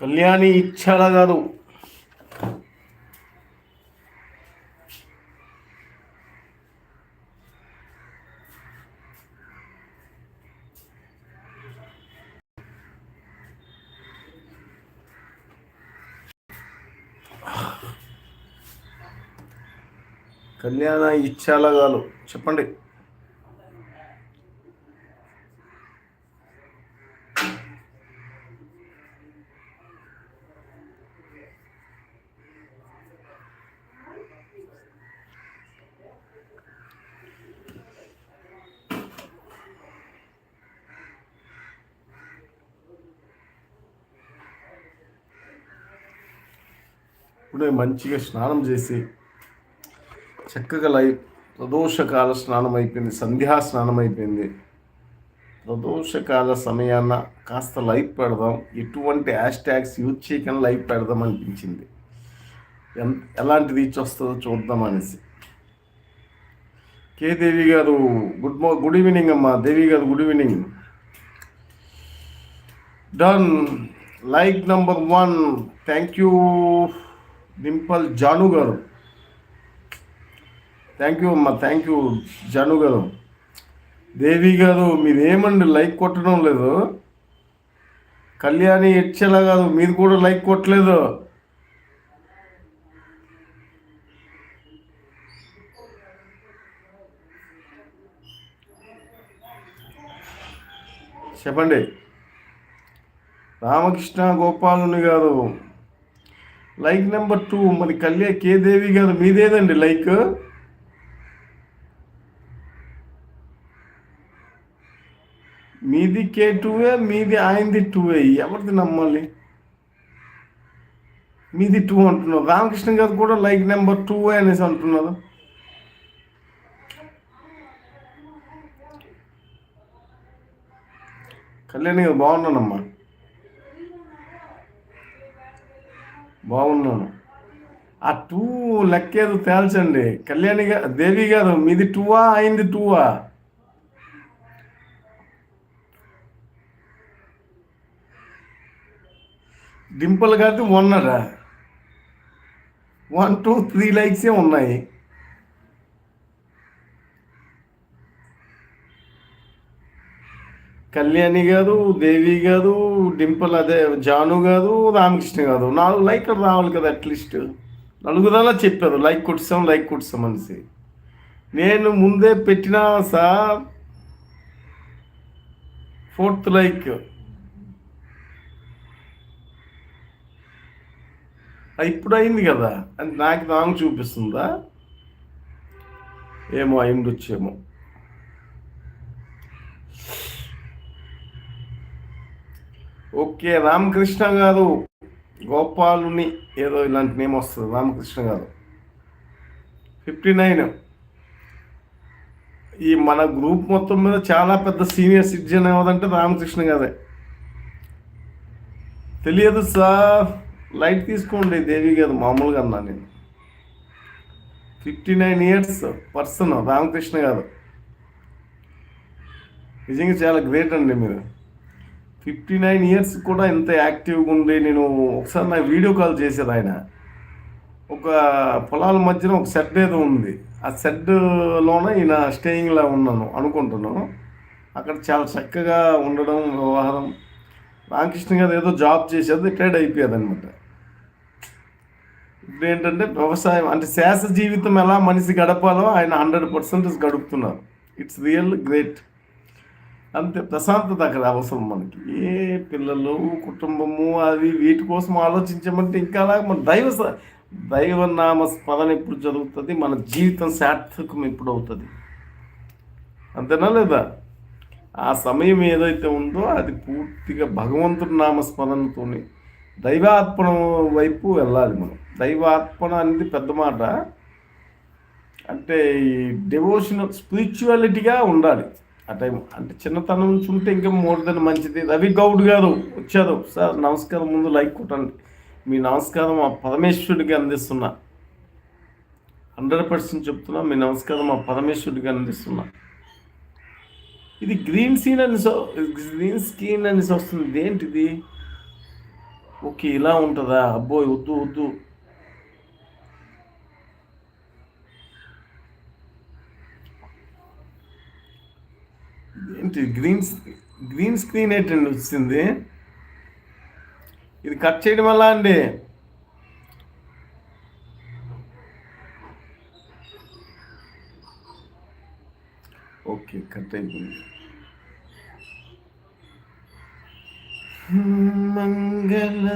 కళ్యాణి ఇచ్చాల కాదు? కళ్యాణ ఇచ్చాల కాదు? చెప్పండి. ఇప్పుడే మంచిగా స్నానం చేసి చక్కగా లై ప్రదోషకాల స్నానం అయిపోయింది సంధ్యా స్నానం అయిపోయింది ప్రదోషకాల సమయాన కాస్త లైవ్ పెడదాం ఎటువంటి హ్యాష్ ట్యాగ్స్ యూజ్ చేయకుండా లైవ్ పెడదాం అనిపించింది ఎలాంటి రీచ్ వస్తుందో చూద్దాం అనేసి కే దేవి గారు గుడ్ మార్ గుడ్ ఈవినింగ్ అమ్మా Devi garu good evening. Done. Like number one. Thank you. Dimple Janu garu. Thank you అమ్మా. Thank you Janu garu. దేవి గారు మీరేమండి లైక్ కొట్టడం లేదు? కళ్యాణి ఎచ్చలా కాదు మీరు కూడా లైక్ కొట్టలేదు. చెప్పండి. రామకృష్ణ గోపాలుని గారు. లైక్ నెంబర్ టూ మరి కళ్యాణ్ కే దేవి గారు మీదేదండి లైక్ మీది కే టూవే మీది ఆయనది టూవే ఎవరిది నమ్మాలి? మీది టూ అంటున్నారు. రామకృష్ణ గారు కూడా లైక్ నెంబర్ టూ అనేసి అంటున్నారు. కళ్యాణి గారు బాగున్నానమ్మా బాగున్నాను. ఆ టూ లెక్కేదో తేల్చండి. కళ్యాణి గారు దేవి గారు మీది టూవా అయింది టూవా? డింపుల్ గారిది వన్ అట వన్ టూ త్రీ లైక్సే ఉన్నాయి. కళ్యాణి గారు దేవి గారు డింపుల్ అదే జాను గారు రామకృష్ణ గారు. నాలుగు లైక్లు రావాలి కదా అట్లీస్ట్ నలుగుదలా చెప్పారు లైక్ కొట్టాం లైక్ కొట్టాం అనేసి. నేను ముందే పెట్టినా సార్ ఫోర్త్ లైక్. ఇప్పుడు అయింది కదా అది నాకు రాంగ్ చూపిస్తుందా? ఏమో అయిండొచ్చేమో. ఓకే రామకృష్ణ గారు. గోపాలుని ఏదో ఇలాంటి నేమ్ వస్తుంది రామకృష్ణ గారు. Fifty nine. ఈ మన గ్రూప్ మొత్తం మీద చాలా పెద్ద సీనియర్ సిటిజన్ అవ్వదంటే రామకృష్ణ గారే. తెలియదు సార్. లైట్ తీసుకోండి దేవి గారు మామూలుగా అన్నా నేను. Fifty nine years person Ramakrishna garu. నిజంగా చాలా గ్రేట్ అండి మీరు. ఫిఫ్టీ నైన్ ఇయర్స్ కూడా ఇంత యాక్టివ్గా ఉండి నేను ఒకసారి నా వీడియో కాల్ చేసేది ఆయన. ఒక పొలాల మధ్యన ఒక షెడ్ ఏదో ఉంది. ఆ షెడ్లోన ఈయన స్టేయింగ్లా ఉన్నాను అనుకుంటున్నాను. అక్కడ చాలా చక్కగా ఉండడం వ్యవహారం. రామకృష్ణ గారు ఏదో జాబ్ చేసేది రిటైర్డ్ అయిపోయేది అనమాట ఇప్పుడు ఏంటంటే వ్యవసాయం అంటే శాస జీవితం ఎలా మనిషి గడపాలో ఆయన హండ్రెడ్ పర్సెంట్ గడుపుతున్నారు. ఇట్స్ రియల్ గ్రేట్ అంతే ప్రశాంతత అక్కడ అవసరం మనకి. ఏ పిల్లలు కుటుంబము అవి వీటి కోసం ఆలోచించమంటే ఇంకా అలా మన దైవ దైవనామ స్మరణ ఎప్పుడు జరుగుతుంది? మన జీవితం సార్థకం ఎప్పుడు అవుతుంది? అంతేనా లేదా? ఆ సమయం ఏదైతే ఉందో అది పూర్తిగా భగవంతుడి నామస్మరణతోనే దైవార్పణ వైపు వెళ్ళాలి మనం. దైవార్పణ అనేది పెద్ద మాట. అంటే ఈ డివోషనల్ స్పిరిచువాలిటీగా ఉండాలి. ఆ టైం. అంటే చిన్నతనం నుంచి ఉంటే ఇంకా మోర్ దెన్ మంచిది. రవి గౌడ్ గారు వచ్చారు. సార్ నమస్కారం ముందు లైక్ కొట్టండి. మీ నమస్కారం ఆ పరమేశ్వరుడికి అందిస్తున్నా. హండ్రెడ్ పర్సెంట్ చెప్తున్నా మీ నమస్కారం ఆ పరమేశ్వరుడికి అందిస్తున్నా. ఇది గ్రీన్ సీన్ అని గ్రీన్ స్కీన్ అనేసి వస్తుంది. ఏంటిది ఓకే ఇలా ఉంటుందా? అబ్బోయ్ వద్దు వద్దు. ఏంటి గ్రీన్ గ్రీన్ స్క్రీన్ ఏంటండి వచ్చింది? ఇది కట్ చేయడం వల్ల అండి. ఓకే కట్ అయిపోయింది. మంగళ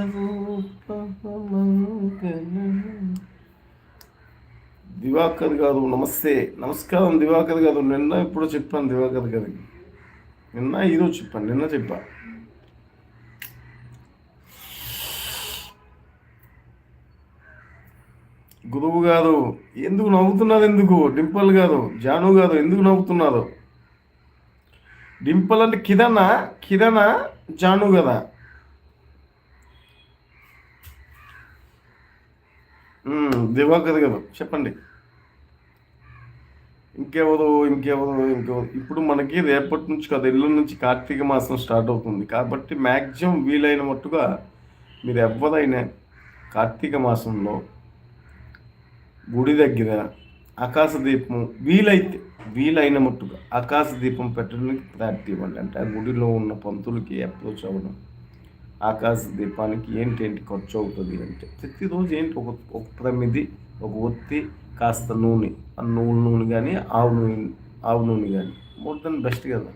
దివాకర్ గారు నమస్తే. నమస్కారం దివాకర్ గారు. నిన్న ఇప్పుడు చెప్పాను దివాకర్ గారికి. నిన్న ఈరోజు చెప్పాను నిన్న చెప్పా. గురువు గారు ఎందుకు నవ్వుతున్నారు ఎందుకు? డింపల్ గారు జాను గారు ఎందుకు నవ్వుతున్నారు? డింపల్ అంటే కిరణా కిరణా జాను కదా. దివాకర్ గారు చెప్పండి. ఇంకెవరు ఇంకెవరు ఇంకెవరు ఇప్పుడు మనకి రేపటి నుంచి కదా ఇల్లు నుంచి కార్తీక మాసం స్టార్ట్ అవుతుంది. కాబట్టి మ్యాక్సిమం వీలైన మట్టుగా మీరు ఎవరైనా కార్తీక మాసంలో గుడి దగ్గర ఆకాశ దీపం వీలైతే వీలైన మట్టుగా ఆకాశ దీపం పెట్టడానికి ప్రయారిటీ ఇవ్వండి. అంటే ఆ గుడిలో ఉన్న పంతులకి అప్రోచ్ అవ్వడం ఆకాశ దీపానికి ఏంటి ఏంటి ఖర్చు అవుతుంది అంటే ప్రతిరోజు ఏంటి ఒక ఒక ప్రమిది ఒక ఒత్తి కాస్త నూనె నువ్వుల నూనె కానీ ఆవు నూనె ఆవు నూనె కానీ మోర్ దెన్ బెస్ట్ కదా.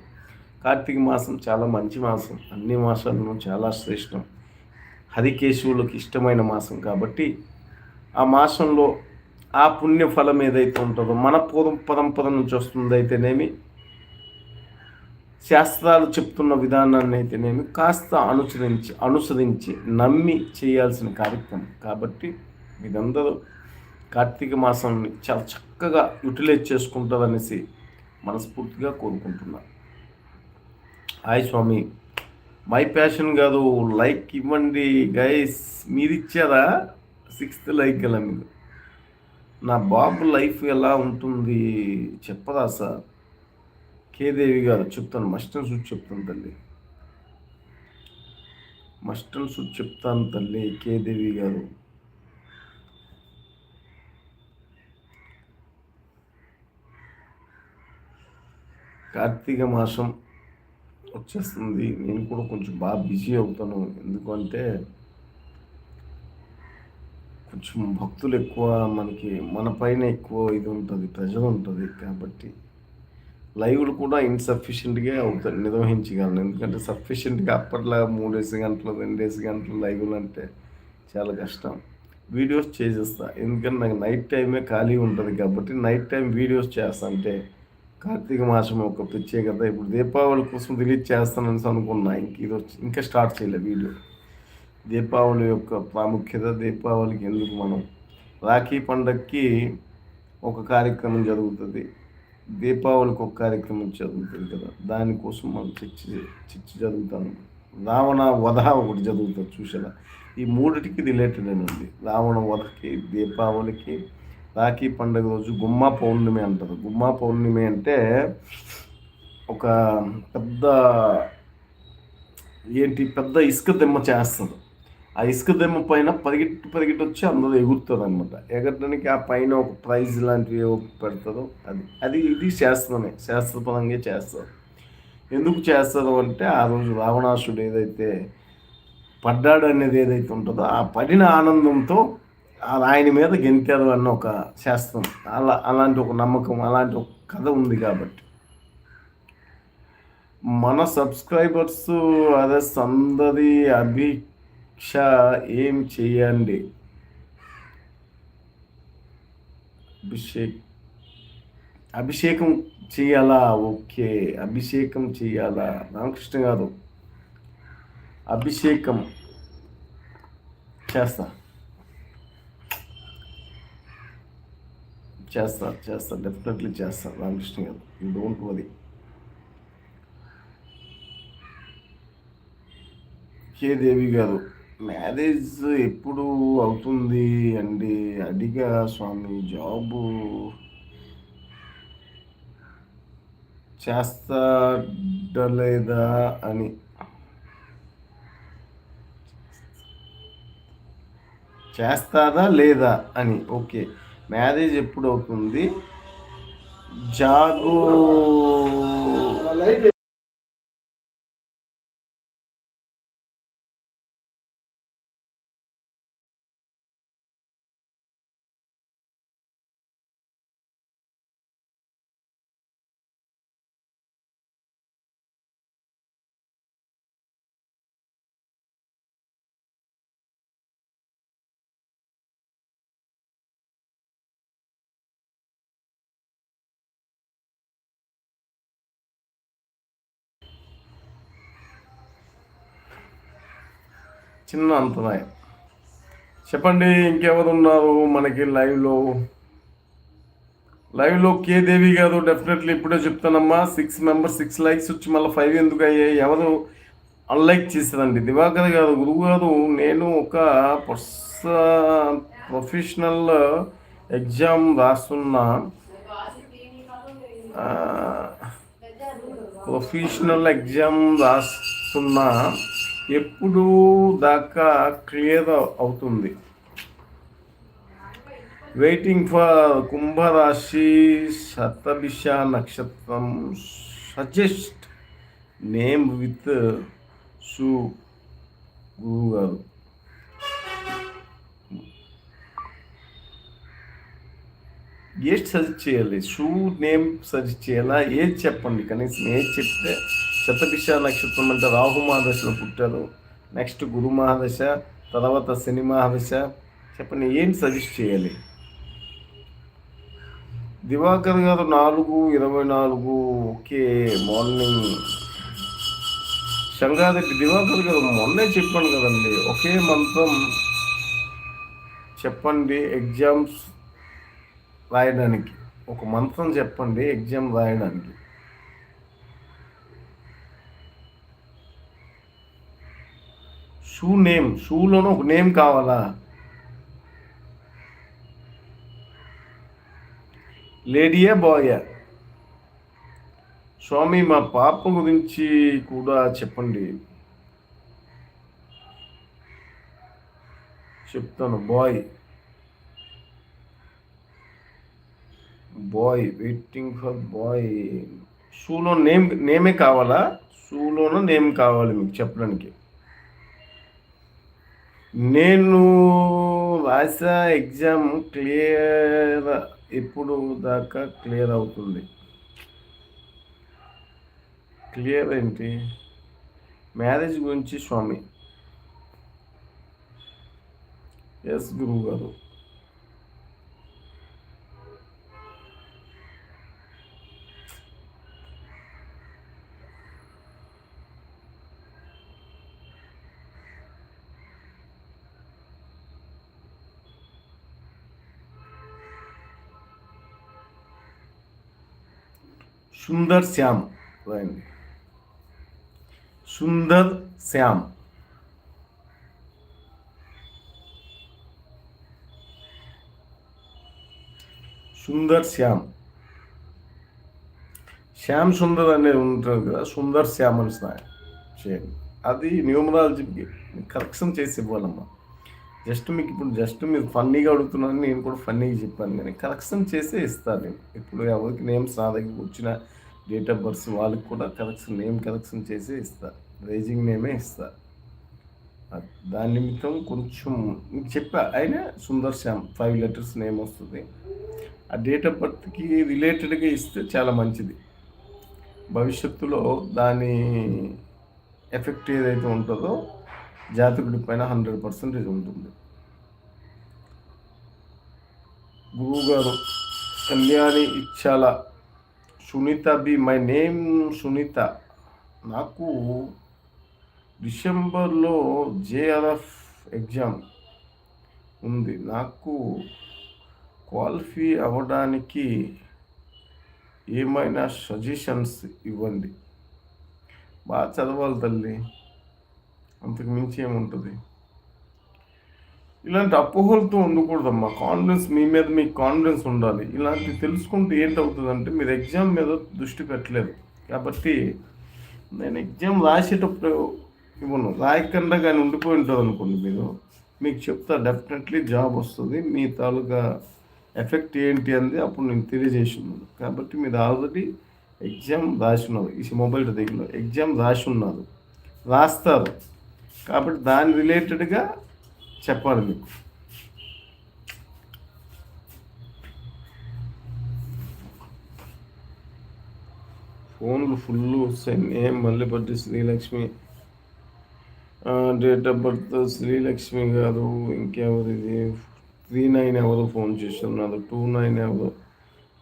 కార్తీక మాసం చాలా మంచి మాసం అన్ని మాసాలను చాలా శ్రేష్టం. హరికేశవులకు ఇష్టమైన మాసం కాబట్టి ఆ మాసంలో ఆ పుణ్యఫలం ఏదైతే ఉంటుందో మన పూర్వం పరంపర నుంచి వస్తుంది అయితేనేమి శాస్త్రాలు చెప్తున్న విధానాన్ని అయితేనేమి కాస్త అనుసరించి అనుసరించి నమ్మి చేయాల్సిన కార్యక్రమం. కాబట్టి మీరందరూ కార్తీక మాసాన్ని చాలా చక్కగా యూటిలైజ్ చేసుకుంటారనేసి మనస్ఫూర్తిగా కోరుకుంటున్నాను హాయ్ స్వామి. మై ప్యాషన్ కాదు లైక్ ఇవ్వండి గైస్. మీరు ఇచ్చారా సిక్స్త్ లైక్ గల మీరు. నా బాబు లైఫ్ ఎలా ఉంటుంది చెప్పదా సార్? కేదేవి గారు చెప్తాను మస్టన్ సూట్ చెప్తాను తల్లి. మస్టన్ సూట్ చెప్తాను తల్లి కేదేవి గారు. కార్తీక మాసం వచ్చేస్తుంది. నేను కూడా కొంచెం బాగా బిజీ అవుతాను. ఎందుకంటే కొంచెం భక్తులు ఎక్కువ మనకి మన పైన ఎక్కువ ఇది ఉంటుంది ప్రెజర్ ఉంటుంది కాబట్టి లైవ్లు కూడా ఇన్సఫిషియెంట్గా అవుతాయి నిర్వహించగలను. ఎందుకంటే సఫిషియెంట్గా అప్పట్లో మూడేసి గంటలు రెండేసి గంటలు లైవ్లు అంటే చాలా కష్టం. వీడియోస్ చేసేస్తా. ఎందుకంటే నాకు నైట్ టైమే ఖాళీ ఉంటుంది కాబట్టి నైట్ టైం వీడియోస్ చేస్తా. అంటే కార్తీక మాసం ఒక ప్రత్యేకత. ఇప్పుడు దీపావళి కోసం రిలీజ్ చేస్తానని అనుకున్నా. ఇంక ఇది వచ్చి ఇంకా స్టార్ట్ చేయలే వీడియో. దీపావళి యొక్క ప్రాముఖ్యత దీపావళికి ఎందుకు మనం? రాఖీ పండగకి ఒక కార్యక్రమం జరుగుతుంది. దీపావళికి ఒక కార్యక్రమం జరుగుతుంది కదా. దానికోసం మనం చర్చ చర్చ జరుగుతాను. రావణ వధ ఒకటి జరుగుతుంది చూసారా ఈ మూడిటికి రిలేటెడ్ ఉంది రావణ వధకి దీపావళికి రాఖీ పండుగ రోజు గుమ్మా పౌర్ణమి అంటారు. గుమ్మా పౌర్ణమి అంటే ఒక పెద్ద ఏంటి? పెద్ద ఇసుక దిమ్మ చేస్తారు ఆ ఇసుక దిమ్మ పైన పరిగెట్టి పరిగెట్టి వచ్చి అందరూ ఎగురుతుంది అనమాట ఎగరడానికి ఆ పైన ఒక ప్రైజ్ లాంటివి పెడతారు. అది అది ఇది శాస్త్రమే శాస్త్రపరంగా చేస్తారు ఎందుకు చేస్తారు అంటే ఆ రోజు రావణాసుడు ఏదైతే పడ్డాడు అనేది ఏదైతే ఉంటుందో ఆ పడిన ఆనందంతో ఆయన మీద గెంతారు అన్న ఒక శాస్త్రం. అలా అలాంటి ఒక నమ్మకం అలాంటి ఒక కథ ఉంది కాబట్టి. మన సబ్స్క్రైబర్స్ అదే సందరి అభిక్ష ఏం చేయండి? అభిషేక్ అభిషేకం చేయాలా? ఓకే. అభిషేకం చేయాలా? రామకృష్ణ గారు అభిషేకం చేస్తా. చేస్తారు చేస్తారు డెఫినెట్లీ చేస్తారు Ramakrishna garu you don't worry K Devi garu marriage ఎప్పుడు అవుతుంది అండి? అడిగా స్వామి జాబు చేస్తాడలేదా అని. చేస్తారా లేదా అని ఓకే మ్యారేజ్ ఎప్పుడు అవుతుంది జాగు చిన్న అంతరాయం చెప్పండి ఇంకెవరు ఉన్నారు మనకి లైవ్లో? లైవ్లో కే దేవి గారు డెఫినెట్లీ ఇప్పుడే చెప్తానమ్మా సిక్స్ మెంబర్స్ సిక్స్ లైక్స్ వచ్చి మళ్ళీ ఫైవ్ ఎందుకు అయ్యాయి? ఎవరు అన్లైక్ చేశారండి? దివాకర్ గారు గురువు గారు నేను ఒక ప్రొఫెషనల్ ఎగ్జామ్ రాస్తున్నా. ప్రొఫెషనల్ ఎగ్జామ్ రాస్తున్నా. ఎప్పుడూ దాకా క్లియర్ అవుతుంది. వెయిటింగ్ ఫర్ కుంభరాశి శతభిష నక్షత్రం సజెస్ట్ నేమ్ విత్ సు గురువు గారు ఏది సజెస్ట్ చేయాలి. షూ నేమ్ సజెస్ట్ చేయాలా? ఏది చెప్పండి. కనీసం ఏది చెప్తే శతభిష నక్షత్రం అంటే రాహు మహాదశలో పుట్టారు. నెక్స్ట్ గురు మహాదశ తర్వాత శని మహాదశ. చెప్పండి ఏం సజెస్ట్ చేయాలి? దివాకర్ గారు నాలుగు ఇరవై నాలుగు ఓకే మార్నింగ్ శంగారెడ్డి దివాకర్ గారు మొన్నే చెప్పాను కదండి ఒకే మంత్రం చెప్పండి ఎగ్జామ్స్ రాయడానికి. ఒక మంత్రం చెప్పండి ఎగ్జామ్ రాయడానికి. షూ నేమ్ షూలోనూ ఒక నేమ్ కావాలా? లేడీయా బాయా స్వామి మా పాప గురించి కూడా చెప్పండి. చెప్తాను bye. Bye waiting for bye. షూలో name నేమే కావాలా? షూలోనూ నేమ్ కావాలి మీకు చెప్పడానికి. నేను రాసా ఎగ్జామ్ క్లియర్ ఎప్పుడు దాకా క్లియర్ అవుతుంది. క్లియర్ ఏంటి? మ్యారేజ్ గురించి స్వామి. ఎస్ గురువు గారు. సుందర్ శ్యామ్ రాయండి. సుందర్ శ్యామ్. సుందర్ శ్యామ్. శ్యామ్ సుందర్ అనేది ఉంటుంది కదా సుందర్ శ్యామ్ అని చేయండి. అది న్యూమరాలజీకి కరెక్షన్ చేసి ఇవ్వాలమ్మా. జస్ట్ మీకు ఇప్పుడు జస్ట్ మీరు ఫన్నీగా అడుగుతున్నాను నేను కూడా ఫన్నీగా చెప్పాను. నేను కరెక్షన్ చేసే ఇస్తాను నేను. ఇప్పుడు ఎవరికి నేమ్స్ నా దగ్గరికి వచ్చిన డేట్ ఆఫ్ బర్త్ వాళ్ళకి కూడా కలెక్షన్ నేమ్ కలెక్షన్ చేసి ఇస్తా. రేజింగ్ నేమే ఇస్తా. దాని నిమిత్తం కొంచెం మీకు చెప్పా అయినా Sundar Shyam five letters name వస్తుంది. ఆ డేట్ ఆఫ్ బర్త్కి రిలేటెడ్గా ఇస్తే చాలా మంచిది. భవిష్యత్తులో దాని ఎఫెక్ట్ ఏదైతే ఉంటుందో జాతకుడి పైన హండ్రెడ్ పర్సెంటేజ్ ఉంటుంది. గురువుగారు Kalyani ఇచ్చాల Sunitha B my name Sunitha. నాకు డిసెంబర్లో జేఆర్ఎఫ్ ఎగ్జామ్ ఉంది. నాకు క్వాలిఫై అవ్వడానికి ఏమైనా సజెషన్స్ ఇవ్వండి. బాగా చదవాలి తల్లి. అంతకు మించి ఏముంటుంది? ఇలాంటి అపోహలతో ఉండకూడదమ్మా. కాన్ఫిడెన్స్ మీ మీద మీకు కాన్ఫిడెన్స్ ఉండాలి. ఇలాంటివి తెలుసుకుంటే ఏంటవుతుందంటే మీరు ఎగ్జామ్ మీద దృష్టి పెట్టలేదు. కాబట్టి నేను ఎగ్జామ్ రాసేటప్పుడు ఇవ్వను. రాయకుండా కానీ ఉండిపోయి ఉంటుంది అనుకోండి మీరు. మీకు చెప్తా డెఫినెట్లీ జాబ్ వస్తుంది. మీ తాలూకా ఎఫెక్ట్ ఏంటి అనేది అప్పుడు నేను తెలియజేసి ఉన్నాను కాబట్టి మీరు ఆల్రెడీ ఎగ్జామ్ రాసి ఉన్నారు ఈ మొబైల్ దగ్గర. ఎగ్జామ్ రాసి ఉన్నారు. రాస్తారు. కాబట్టి దాని రిలేటెడ్గా చెప్పాలి మీకు. ఫోన్లు ఫుల్ వస్తాయి name Mallepatti Srilakshmi. Date of birth Srilakshmi కాదు ఇంకెవరు ఇది? త్రీ నైన్ ఎవరు ఫోన్ చేస్తున్నారు? టూ నైన్ ఎవరు?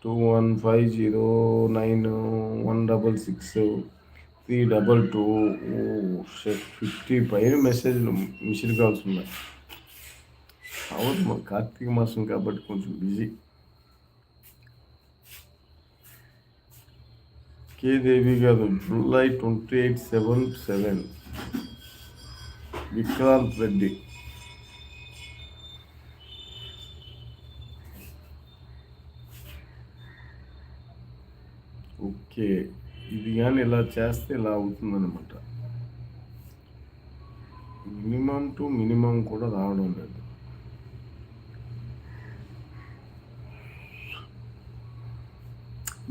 Two one five zero nine one double six three double two. Fifty పైన మెసేజ్లు మిషన్ కాల్స్ ఉన్నాయి. అవును కార్తీక మాసం కాబట్టి కొంచెం busy. K Devi garu July twenty eight seven seven. Vikrant Reddy. Okay ఇది కానీ ఇలా చేస్తే ఇలా అవుతుందన్నమాట. మినిమం టు మినిమం కూడా రావడం లేదు.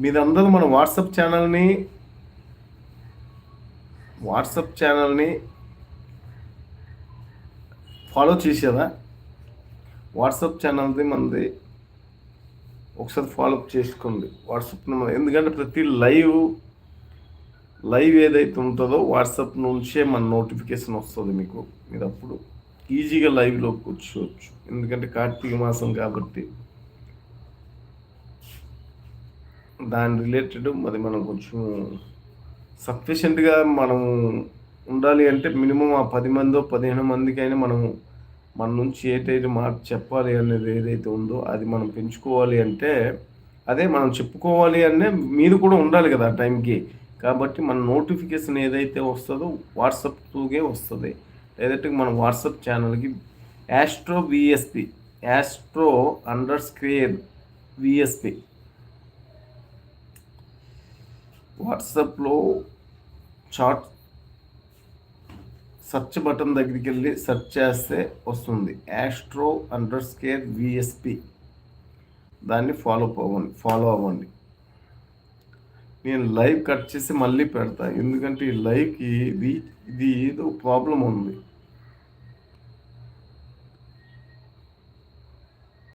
మీరందరూ మన వాట్సాప్ ఛానల్ని వాట్సాప్ ఛానల్ని ఫాలో చేసేదా వాట్సాప్ ఛానల్ది మనది ఒకసారి ఫాలోఅప్ చేసుకోండి. వాట్సాప్ నెంబర్ ఎందుకంటే ప్రతి లైవ్ లైవ్ ఏదైతే ఉంటుందో వాట్సాప్ నుంచే మన నోటిఫికేషన్ వస్తుంది మీకు. మీరు అప్పుడు ఈజీగా లైవ్లోకి వచ్చేవచ్చు ఎందుకంటే కార్తీక మాసం కాబట్టి. దాని రిలేటెడ్ మరి మనం కొంచెం సఫిషియెంట్గా మనము ఉండాలి అంటే మినిమం ఆ పది మందో పదిహేను మందికైనా మనము మన నుంచి ఏదైతే మాట చెప్పాలి అనేది ఏదైతే ఉందో అది మనం పెంచుకోవాలి అంటే అదే మనం చెప్పుకోవాలి అనే మీరు కూడా ఉండాలి కదా ఆ టైంకి కాబట్టి మన నోటిఫికేషన్ ఏదైతే వస్తుందో వాట్సాప్ త్రూగే వస్తుంది. లేదంటే మన వాట్సాప్ ఛానల్కి astro VSP astro under square VSP వాట్సాప్లో చాట్ సెర్చ్ బటన్ దగ్గరికి వెళ్ళి సెర్చ్ చేస్తే వస్తుంది. యాస్ట్రో అండర్ స్కేర్ విఎస్పి దాన్ని ఫాలో అవ్వండి ఫాలో అవ్వండి. నేను లైవ్ కట్ చేసి మళ్ళీ పెడతా. ఎందుకంటే ఈ లైవ్కి ఇది ఇది ఏదో ప్రాబ్లం ఉంది.